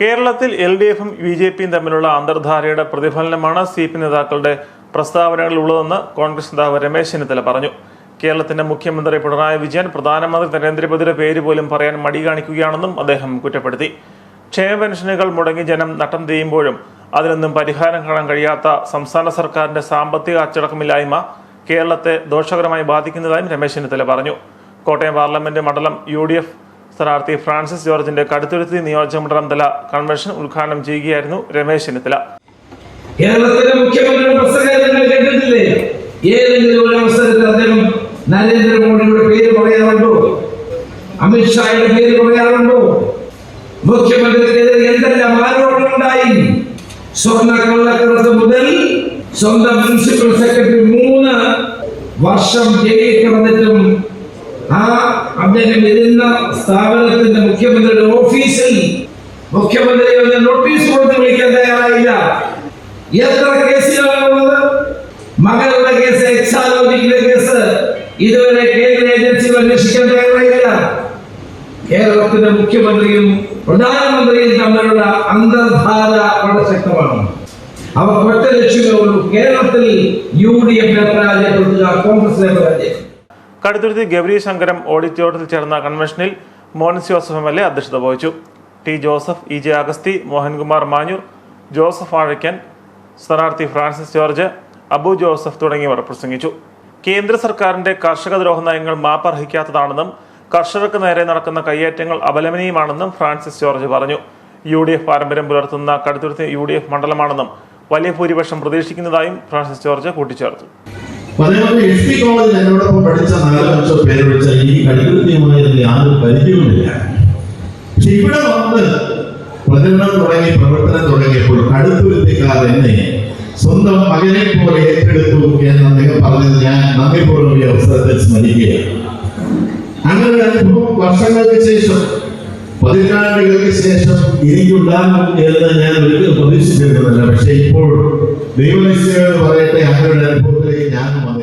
കേരളത്തിൽ L D എഫും B J പിയും തമ്മിലുള്ള അന്തർധാരയുടെ പ്രതിഫലനമാണ് സി പി നേതാക്കളുടെ പ്രസ്താവനകളിൽ ഉള്ളതെന്ന് കോൺഗ്രസ് നേതാവ് രമേശ് ചെന്നിത്തല പറഞ്ഞു. കേരളത്തിന്റെ മുഖ്യമന്ത്രി പിണറായി വിജയൻ പ്രധാനമന്ത്രി നരേന്ദ്രമോദിയുടെ പേര് പോലും പറയാൻ മടി കാണിക്കുകയാണെന്നും അദ്ദേഹം കുറ്റപ്പെടുത്തി. ക്ഷേമ പെൻഷനുകൾ മുടങ്ങി ജനം നട്ടം ചെയ്യുമ്പോഴും അതിനൊന്നും പരിഹാരം കാണാൻ കഴിയാത്ത സംസ്ഥാന സർക്കാരിന്റെ സാമ്പത്തിക അച്ചടക്കമില്ലായ്മ കേരളത്തെ ദോഷകരമായി ബാധിക്കുന്നതായും രമേശ് ചെന്നിത്തല പറഞ്ഞു. കോട്ടയം പാർലമെന്റ് മണ്ഡലം യു ഡി എഫ് സ്ഥാനാർത്ഥി ഫ്രാൻസിസ് ജോർജിന്റെ കടുത്തുരുത്തി നിയോജകമണ്ഡലം തല കൺവെൻഷൻ ഉദ്ഘാടനം ചെയ്യുകയായിരുന്നു രമേശ് ചെന്നിത്തല. കേരളത്തിലെ മുഖ്യമന്ത്രിയുടെ ഒരു പേര് പേര് മുതൽ സ്വന്തം പ്രിൻസിപ്പൽ സെക്രട്ടറി മൂന്ന് വർഷം ജയിലിൽ കിടന്നിട്ടും ആ അദ്ദേഹം ഇരുന്ന സ്ഥാപനത്തിന്റെ മുഖ്യമന്ത്രിയുടെ ഓഫീസിൽ മുഖ്യമന്ത്രി വന്ന് നോട്ടീസ് കൊടുത്ത് വിളിക്കാൻ തയ്യാറായില്ല. എത്ര കേസുകളാണുള്ളത് മകളുടെ കേസ് എക്സാലോജിക്കിലെ കേസ്. ഇതുവരെ കേന്ദ്ര ഏജൻസികൾ അന്വേഷിക്കാൻ തയ്യാറായില്ല. കേരളത്തിന്റെ മുഖ്യമന്ത്രിയും പ്രധാനമന്ത്രിയും തമ്മിലുള്ള അന്തർധാര വളരെ ശക്തമാണ്. അവർ ഒറ്റ ലക്ഷ്യമേ ഉള്ളൂ. കേരളത്തിൽ യു ഡി എഫിനെ പരാജയപ്പെടുത്തുക കോൺഗ്രസിനെ പരാജയപ്പെടുത്തുക കടുത്തുരുത്തി ഗൗരി ശങ്കരം ഓഡിറ്റോറിയത്തിൽ ചേർന്ന കൺവെൻഷനിൽ Mons Joseph M L A അധ്യക്ഷത വഹിച്ചു. T Joseph E J Augusty Mohankumar Manjoor Joseph Azhakkan സ്ഥാനാർത്ഥി ഫ്രാൻസിസ് ജോർജ് അബു ജോസഫ് തുടങ്ങിയവർ പ്രസംഗിച്ചു. കേന്ദ്ര സർക്കാരിന്റെ കർഷക ദ്രോഹ നയങ്ങൾ മാപ്പർഹിക്കാത്തതാണെന്നും കർഷകർക്ക് നേരെ നടക്കുന്ന കയ്യേറ്റങ്ങൾ അപലപനീയമാണെന്നും ഫ്രാൻസിസ് ജോർജ് പറഞ്ഞു. യു ഡി എഫ് പാരമ്പര്യം പുലർത്തുന്ന കടുത്തുരുത്തി യു ഡി എഫ് മണ്ഡലമാണെന്നും വലിയ ഭൂരിപക്ഷം പ്രതീക്ഷിക്കുന്നതായും ഫ്രാൻസിസ് ജോർജ് കൂട്ടിച്ചേർത്തു. അതേപോലെ എസ് പി കോളേജിൽ എന്നോടൊപ്പം പഠിച്ച നാലോ അഞ്ചോ പേര് വിളിച്ച ഈ കടികൃത്യമായി അതിൽ യാതൊരു പരിചയവുമില്ല പക്ഷെ ഇവിടെ വന്ന് പ്രചരണം തുടങ്ങി പ്രവർത്തനം തുടങ്ങിയപ്പോൾ കടുത്തുരുത്തിക്കാർ എന്നെ സ്വന്തം മകനെ പോലെ ഏറ്റെടുത്തു എന്ന് അദ്ദേഹം പറഞ്ഞത് ഞാൻ നന്ദിപൂർവ്വം ഈ അവസരത്തിൽ സ്മരിക്കുകയാണ് അങ്ങനെ ഒരു അനുഭവം വർഷങ്ങൾക്ക് ശേഷം പതിറ്റാണ്ടുകൾക്ക് ശേഷം എനിക്കുണ്ടാകും എന്ന് ഞാൻ ഒരിക്കലും പ്രതീക്ഷിച്ചിരുന്നില്ല പക്ഷെ ഇപ്പോൾ ദൈവനിശ്ചയം പറയട്ടെ അവരുടെ ഒരു അനുഭവത്തിലേക്ക് ഞാൻ വന്നു